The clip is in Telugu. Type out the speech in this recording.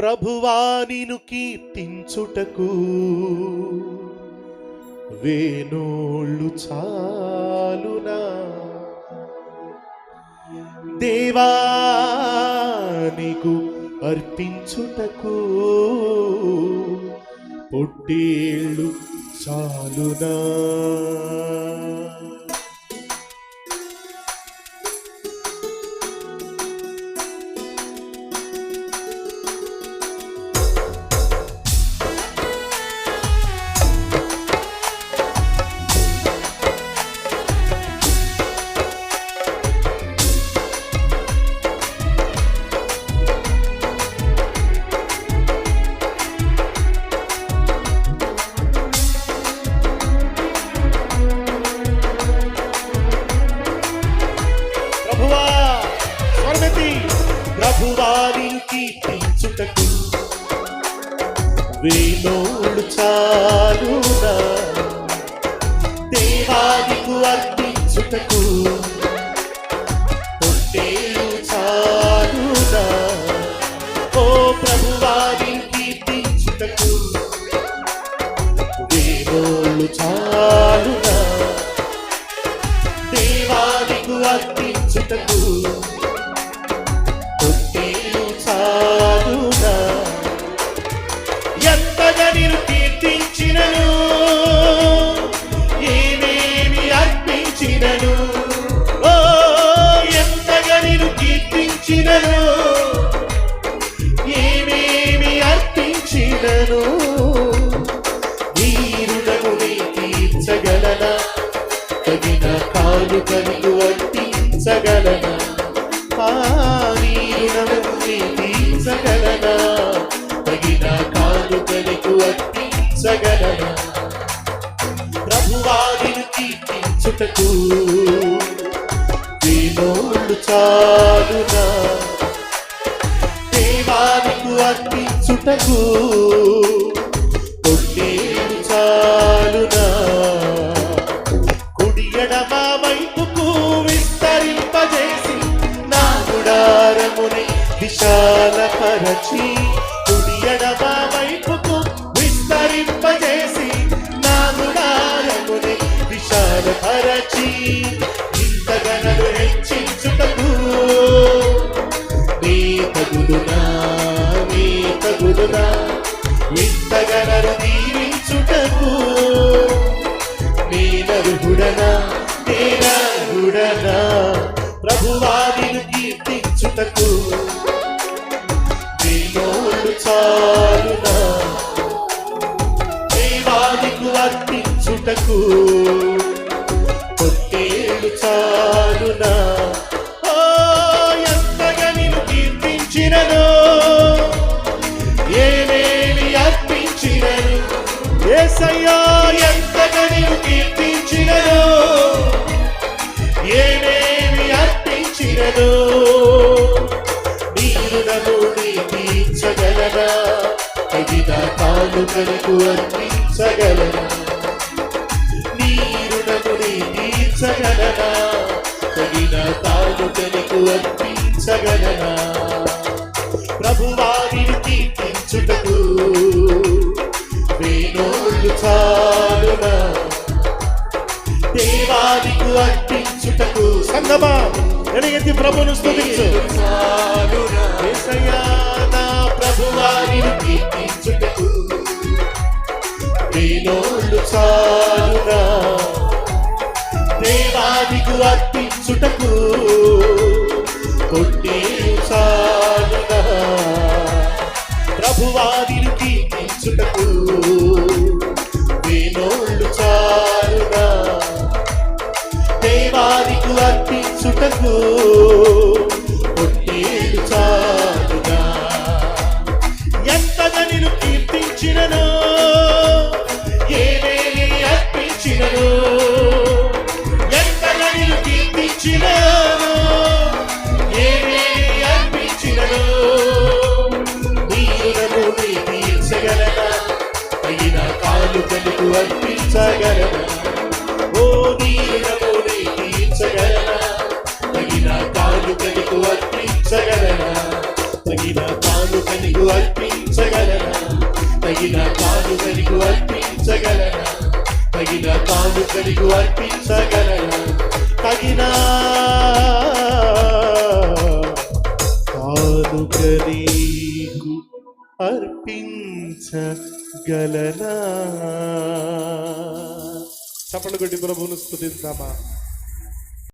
ప్రభువానిను కీర్తించుటకు వేణోళ్ళు చాలునా. దేవానికు అర్పించుటకు పొట్టేళ్ళు చాలునా. కీర్తించుటకు వేణోళ్ళు చాలునా దేవాదికు అర్పించుటకు పొట్టేలు చాలునా ఓ ప్రభువాని కీర్తించుటకు వేణోళ్ళు చాలునా దేవాదికు అర్పించుటకు తగిన కానుకలు అర్పించగలనా ఆ సగలనా నీ తీర్చగలనా తగిన కానుకలకు సగలనా. ప్రభువారిని కీర్తించుటకు వేణోళ్ళు చాలునా. దేవానికి అర్పించుటకు ఇంతగనలు హెచ్చించుటకు. నీ తగుదునా నీ తగుదునా ఇంతగనలు దీవించుటకు నీ నరుహుడనా నీ నరుహుడనా ప్రభువాదిని కీర్తించుటకు నీ చాలునా దేవాదికు అర్పించుటకు అర్పించినను. ఏమేమి అర్పించినను? ఏసయ్యా ఎంతగా నీవు కీర్తించినను? ఏమేమి అర్పించినను? నీరు నలుని తీర్చగలనా తగిన కానుకలకు అర్పించగలనా? నీరు నలుని తీర్చగలనా తగిన కానుకలకు అర్పించగలనా? అర్పించుటకు సంగమా? ఎడగెత్తి ప్రభును స్థుతించు నా ప్రభువారిని కీర్తించుటకు. వేణోళ్ళు చాలునా? దేవానికి అర్పించుటకు. అర్పించుటకు కానుక నీకు అర్పించగలనా తగిన కానుక నీకు అర్పించగలనా చప్పట్లు కొట్టి ప్రభువును స్థుతిద్దామా?